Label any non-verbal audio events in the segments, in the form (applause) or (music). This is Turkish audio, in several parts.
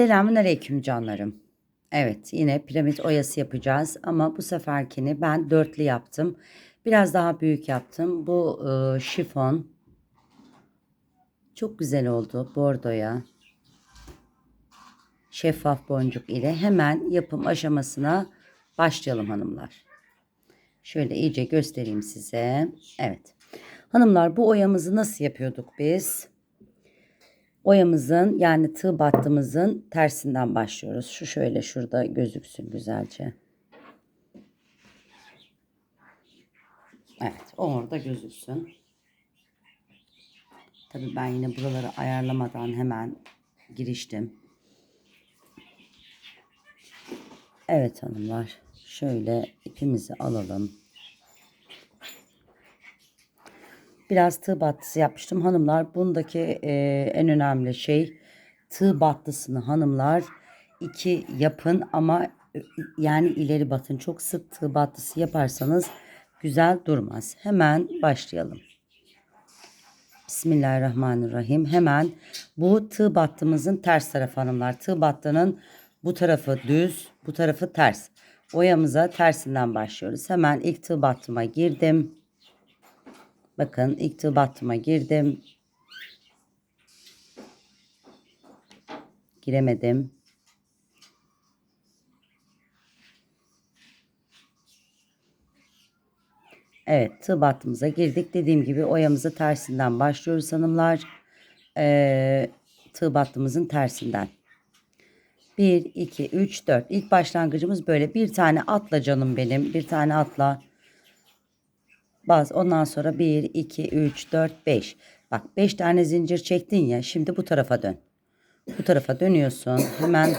Selamun aleyküm canlarım. Evet yine piramit oyası yapacağız ama bu seferkini ben dörtlü yaptım. Biraz daha büyük yaptım. Bu e, şifon çok güzel oldu bordoya. Şeffaf boncuk ile hemen yapım aşamasına başlayalım hanımlar. Şöyle iyice göstereyim size. Evet. Hanımlar bu oyamızı nasıl yapıyorduk biz? Oyamızın yani tığ battığımızın tersinden başlıyoruz. Şu şöyle şurada gözüksün güzelce. Evet o orada gözüksün. Tabii ben yine buraları ayarlamadan hemen giriştim. Evet hanımlar şöyle ipimizi alalım. Biraz tığ battısı yapmıştım. Hanımlar bundaki e, en önemli şey tığ battısını hanımlar iki yapın ama e, yani ileri batın. Çok sık tığ battısı yaparsanız güzel durmaz. Hemen başlayalım. Bismillahirrahmanirrahim. Hemen bu tığ battımızın ters tarafı hanımlar. Tığ battının bu tarafı düz, bu tarafı ters. Oyamıza tersinden başlıyoruz. Hemen ilk tığ battıma girdim. Bakın ilk girdim. Giremedim. Evet tığ girdik. Dediğim gibi oyamızı tersinden başlıyoruz hanımlar. Ee, tığ tersinden. 1, 2, 3, 4. İlk başlangıcımız böyle. Bir tane atla canım benim. Bir tane atla. Baz. Ondan sonra 1, 2, 3, 4, 5. Bak 5 tane zincir çektin ya. Şimdi bu tarafa dön. Bu tarafa dönüyorsun. Hemen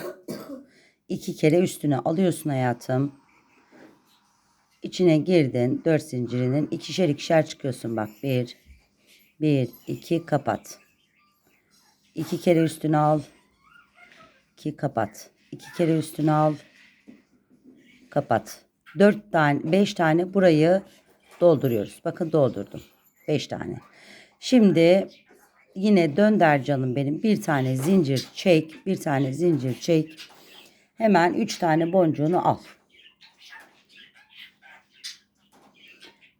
iki kere üstüne alıyorsun hayatım. İçine girdin. 4 zincirinin ikişer ikişer çıkıyorsun. Bak 1, 1, 2 kapat. 2 kere üstüne al. 2 kapat. 2 kere üstüne al. Kapat. 4 tane 5 tane burayı dolduruyoruz. Bakın doldurdum. 5 tane. Şimdi yine dönder canım benim. Bir tane zincir çek. Bir tane zincir çek. Hemen 3 tane boncuğunu al.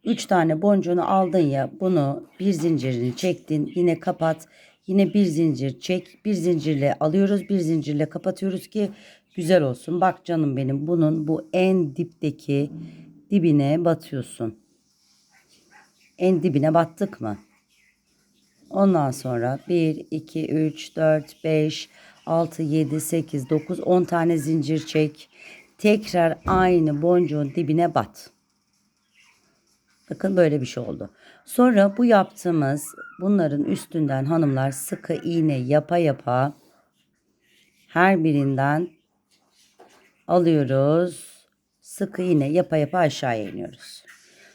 3 tane boncuğunu aldın ya bunu bir zincirini çektin. Yine kapat. Yine bir zincir çek. Bir zincirle alıyoruz. Bir zincirle kapatıyoruz ki güzel olsun. Bak canım benim bunun bu en dipteki dibine batıyorsun. En dibine battık mı? Ondan sonra 1, 2, 3, 4, 5, 6, 7, 8, 9, 10 tane zincir çek. Tekrar aynı boncuğun dibine bat. Bakın böyle bir şey oldu. Sonra bu yaptığımız bunların üstünden hanımlar sıkı iğne yapa yapa her birinden alıyoruz. Sıkı iğne yapa yapa aşağıya iniyoruz.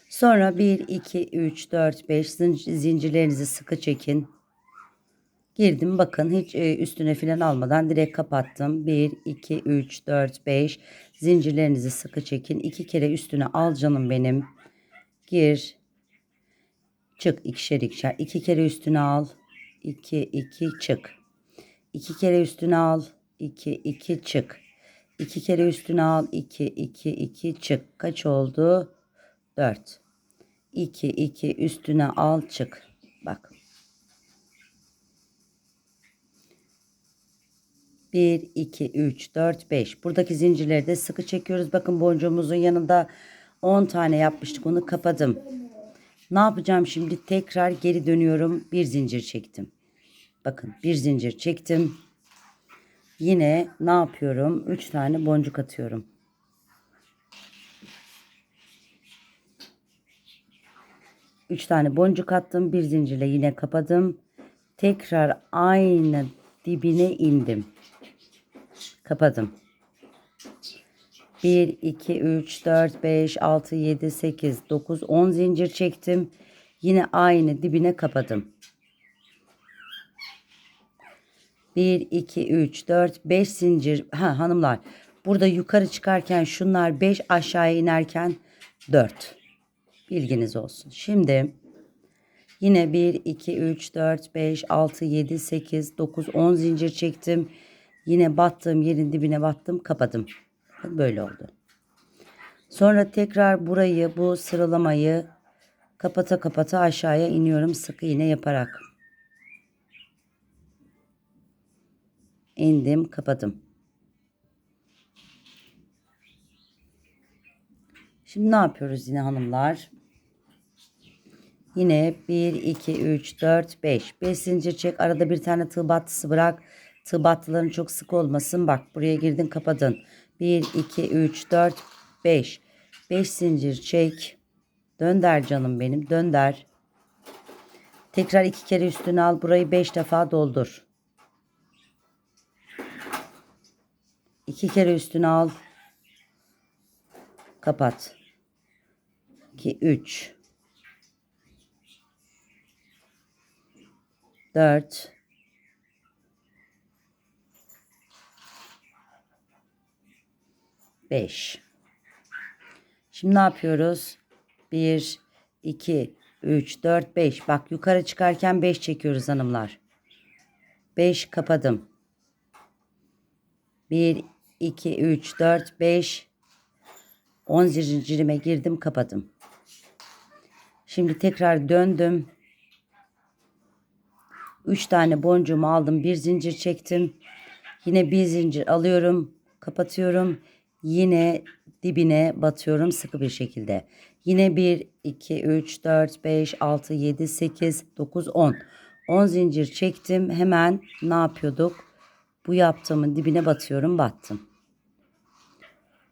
Sonra 1, 2, 3, 4, 5 zincirlerinizi sıkı çekin. Girdim bakın hiç e, üstüne filan almadan direkt kapattım. 1, 2, 3, 4, 5 zincirlerinizi sıkı çekin. 2 kere üstüne al canım benim. Gir. Çık ikişer ikişer. 2 kere üstüne al. 2, 2 çık. 2 kere üstüne al. 2, 2 çık. 2 kere üstüne al. 2, 2, 2 çık. Kaç oldu? 4. 2 2 üstüne al çık. Bak. 1 2 3 4 5. Buradaki zincirleri de sıkı çekiyoruz. Bakın boncuğumuzun yanında 10 tane yapmıştık. Onu kapadım. Ne yapacağım şimdi? Tekrar geri dönüyorum. Bir zincir çektim. Bakın bir zincir çektim. Yine ne yapıyorum? 3 tane boncuk atıyorum. 3 tane boncuk attım. Bir zincirle yine kapadım. Tekrar aynı dibine indim. Kapadım. 1, 2, 3, 4, 5, 6, 7, 8, 9, 10 zincir çektim. Yine aynı dibine kapadım. 1, 2, 3, 4, 5 zincir. Ha hanımlar burada yukarı çıkarken şunlar 5 aşağıya inerken 4. Bilginiz olsun. Şimdi yine 1, 2, 3, 4, 5, 6, 7, 8, 9, 10 zincir çektim. Yine battığım yerin dibine battım kapadım. Böyle oldu. Sonra tekrar burayı bu sıralamayı kapata kapata aşağıya iniyorum sık iğne yaparak. İndim kapadım. Şimdi ne yapıyoruz yine hanımlar? Yine 1, 2, 3, 4, 5. 5 zincir çek. Arada bir tane tığ battısı bırak. Tığ battıların çok sık olmasın. Bak buraya girdin kapadın. 1, 2, 3, 4, 5. 5 zincir çek. Dönder canım benim. Dönder. Tekrar iki kere üstüne al. Burayı 5 defa doldur. İki kere üstüne al. Kapat. 2, 3. 4 5 Şimdi ne yapıyoruz? 1 2 3 4 5 Bak yukarı çıkarken 5 çekiyoruz hanımlar. 5 kapadım. 1 2 3 4 5 10 zincirime girdim kapadım. Şimdi tekrar döndüm. 3 tane boncuğumu aldım. Bir zincir çektim. Yine bir zincir alıyorum. Kapatıyorum. Yine dibine batıyorum sıkı bir şekilde. Yine 1, 2, 3, 4, 5, 6, 7, 8, 9, 10. 10 zincir çektim. Hemen ne yapıyorduk? Bu yaptığımın dibine batıyorum. Battım.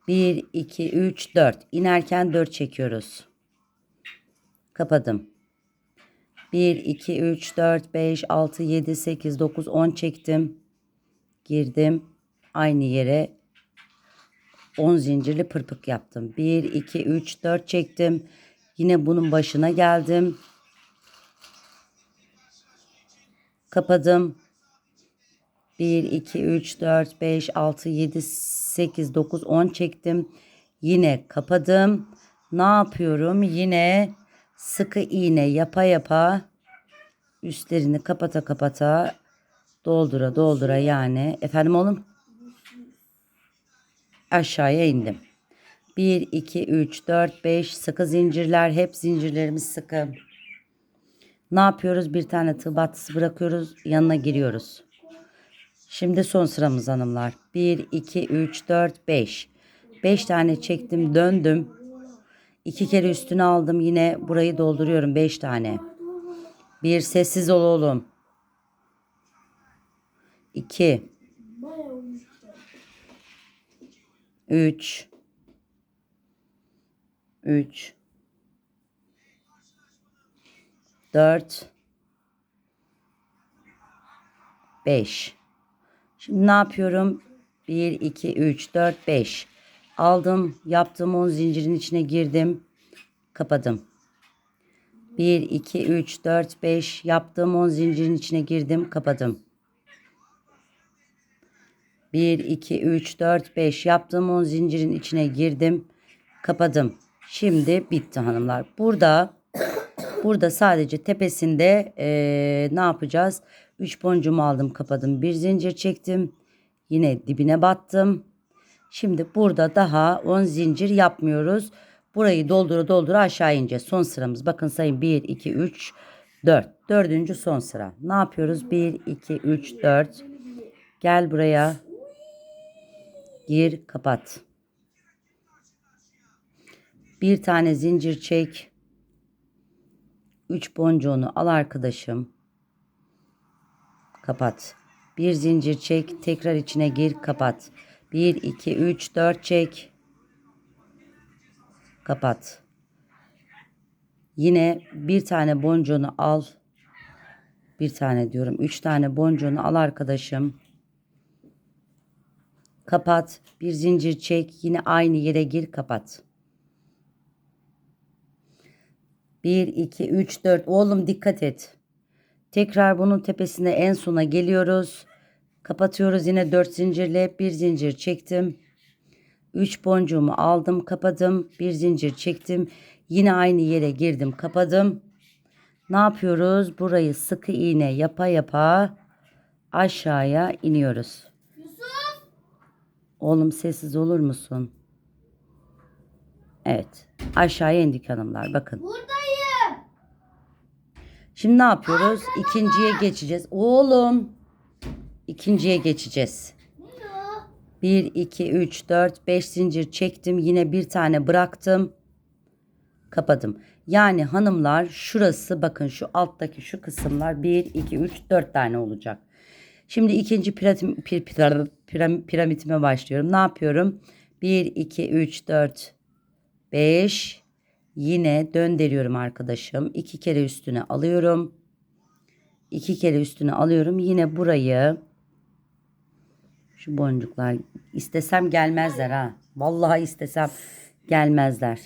1, 2, 3, 4. İnerken 4 çekiyoruz. Kapadım. 1, 2, 3, 4, 5, 6, 7, 8, 9, 10 çektim. Girdim. Aynı yere 10 zincirli pırpık yaptım. 1, 2, 3, 4 çektim. Yine bunun başına geldim. Kapadım. 1, 2, 3, 4, 5, 6, 7, 8, 9, 10 çektim. Yine kapadım. Ne yapıyorum? Yine sıkı iğne yapa yapa üstlerini kapata kapata doldura doldura yani. Efendim oğlum? Aşağıya indim. 1, 2, 3, 4, 5 sıkı zincirler. Hep zincirlerimiz sıkı. Ne yapıyoruz? Bir tane tığ battısı bırakıyoruz. Yanına giriyoruz. Şimdi son sıramız hanımlar. 1, 2, 3, 4, 5. 5 tane çektim döndüm. 2 kere üstüne aldım. Yine burayı dolduruyorum 5 tane. Bir sessiz ol oğlum. 2 3 3 4 5 Şimdi ne yapıyorum? 1 2 3 4 5 aldım yaptığım 10 zincirin içine girdim kapadım. 1 2 3 4 5 yaptığım 10 zincirin içine girdim kapadım. 1 2 3 4 5 yaptığım 10 zincirin içine girdim kapadım. Şimdi bitti hanımlar. Burada burada sadece tepesinde eee, ne yapacağız? 3 boncuğumu aldım kapadım. Bir zincir çektim yine dibine battım Şimdi burada daha 10 zincir yapmıyoruz. Burayı doldura doldura aşağı ineceğiz. Son sıramız. Bakın sayın 1, 2, 3, 4. Dördüncü son sıra. Ne yapıyoruz? 1, 2, 3, 4. Gel buraya. Gir, kapat. Bir tane zincir çek. 3 boncuğunu al arkadaşım. Kapat. Bir zincir çek. Tekrar içine gir, kapat. 1, 2, 3, 4 çek. Kapat. Yine bir tane boncuğunu al. Bir tane diyorum. Üç tane boncuğunu al arkadaşım. Kapat. Bir zincir çek. Yine aynı yere gir kapat. 1, 2, 3, 4. Oğlum dikkat et. Tekrar bunun tepesine en sona geliyoruz. Kapatıyoruz yine 4 zincirle bir zincir çektim. 3 boncuğumu aldım kapadım. Bir zincir çektim. Yine aynı yere girdim kapadım. Ne yapıyoruz? Burayı sıkı iğne yapa yapa aşağıya iniyoruz. Yusuf Oğlum sessiz olur musun? Evet. Aşağıya indik hanımlar. Bakın. Buradayım. Şimdi ne yapıyoruz? İkinciye geçeceğiz. Oğlum. İkinciye geçeceğiz. Ne o? 1, 2, 3, 4, 5 zincir çektim. Yine bir tane bıraktım. Kapadım. Yani hanımlar şurası bakın şu alttaki şu kısımlar 1, 2, 3, 4 tane olacak. Şimdi ikinci piratim, pir, pir- piram- piramitime başlıyorum. Ne yapıyorum? 1, 2, 3, 4, 5. Yine döndürüyorum arkadaşım. İki kere üstüne alıyorum. İki kere üstüne alıyorum. Yine burayı şu boncuklar istesem gelmezler ha. Vallahi istesem gelmezler.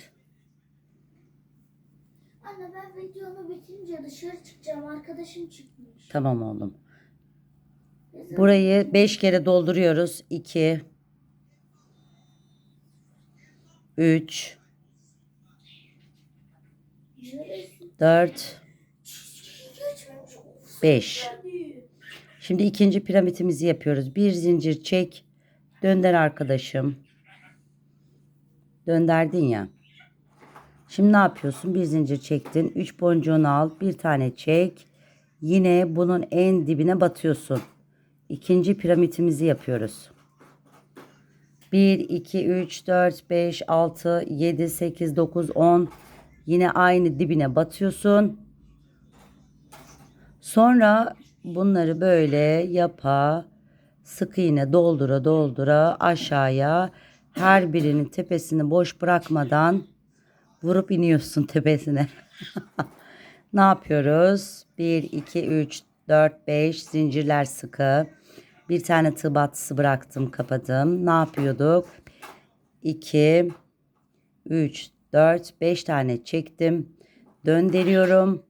Anne ben videonu bitince dışarı çıkacağım. Arkadaşım çıkmış. Tamam oğlum. Burayı 5 kere dolduruyoruz. 2 3 Neresi? 4 Geçmemiş. Of, 5 hadi. Şimdi ikinci piramitimizi yapıyoruz. Bir zincir çek. Dönder arkadaşım. Dönderdin ya. Şimdi ne yapıyorsun? Bir zincir çektin. Üç boncuğunu al. Bir tane çek. Yine bunun en dibine batıyorsun. İkinci piramitimizi yapıyoruz. 1, 2, 3, 4, 5, 6, 7, 8, 9, 10. Yine aynı dibine batıyorsun. Sonra bunları böyle yapa sık iğne doldura doldura aşağıya her birinin tepesini boş bırakmadan vurup iniyorsun (laughs) tepesine. (laughs) ne yapıyoruz? 1, 2, 3, 4, 5 zincirler sıkı. Bir tane tığ battısı bıraktım kapadım. Ne yapıyorduk? 2, 3, 4, 5 tane çektim. Döndürüyorum.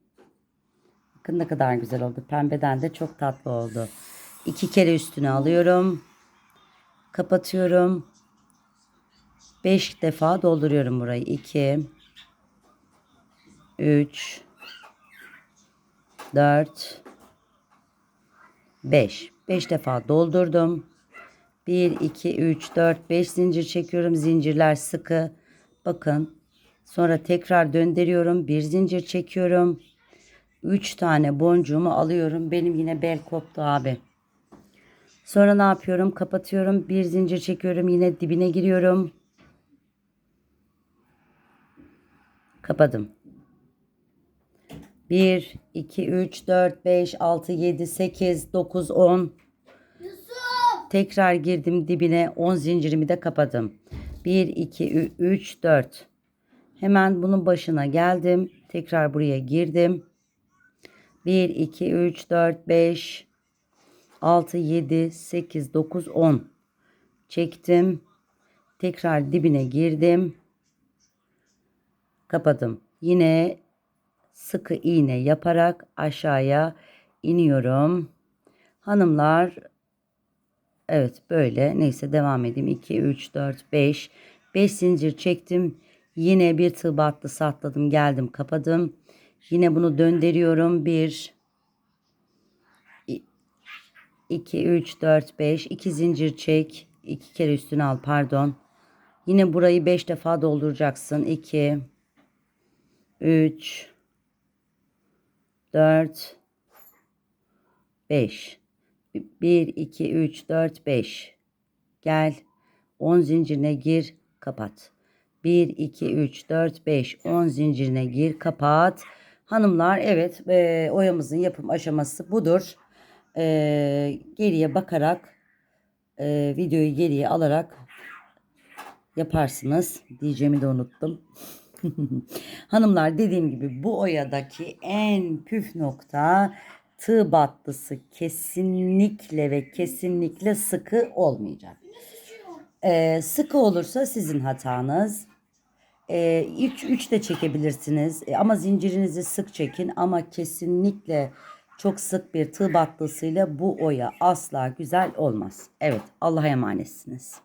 Bakın ne kadar güzel oldu. Pembeden de çok tatlı oldu. İki kere üstüne alıyorum. Kapatıyorum. Beş defa dolduruyorum burayı. İki. Üç. Dört. Beş. Beş defa doldurdum. Bir, iki, üç, dört, beş zincir çekiyorum. Zincirler sıkı. Bakın. Sonra tekrar döndürüyorum. Bir zincir çekiyorum. 3 tane boncuğumu alıyorum. Benim yine bel koptu abi. Sonra ne yapıyorum? Kapatıyorum. Bir zincir çekiyorum. Yine dibine giriyorum. Kapadım. 1, 2, 3, 4, 5, 6, 7, 8, 9, 10. Yusuf. Tekrar girdim dibine 10 zincirimi de kapadım. 1, 2, 3, 4. Hemen bunun başına geldim. Tekrar buraya girdim. 1, 2, 3, 4, 5, 6, 7, 8, 9, 10. Çektim. Tekrar dibine girdim. Kapadım. Yine sıkı iğne yaparak aşağıya iniyorum. Hanımlar Evet böyle. Neyse devam edeyim. 2, 3, 4, 5. 5 zincir çektim. Yine bir tığ battı satladım. Geldim kapadım. Yine bunu döndürüyorum. 1, 2, 3, 4, 5. 2 zincir çek. 2 kere üstüne al pardon. Yine burayı 5 defa dolduracaksın. 2, 3, 4, 5. 1, 2, 3, 4, 5. Gel. 10 zincirine gir. Kapat. 1, 2, 3, 4, 5. 10 zincirine gir. Kapat. Hanımlar evet e, oyamızın yapım aşaması budur. E, geriye bakarak e, videoyu geriye alarak yaparsınız. Diyeceğimi de unuttum. (laughs) Hanımlar dediğim gibi bu oyadaki en püf nokta tığ battısı kesinlikle ve kesinlikle sıkı olmayacak. Ee, sıkı olursa sizin hatanız. 3 3 de çekebilirsiniz Ee, ama zincirinizi sık çekin ama kesinlikle çok sık bir tığ battısıyla bu oya asla güzel olmaz. Evet Allah'a emanetsiniz.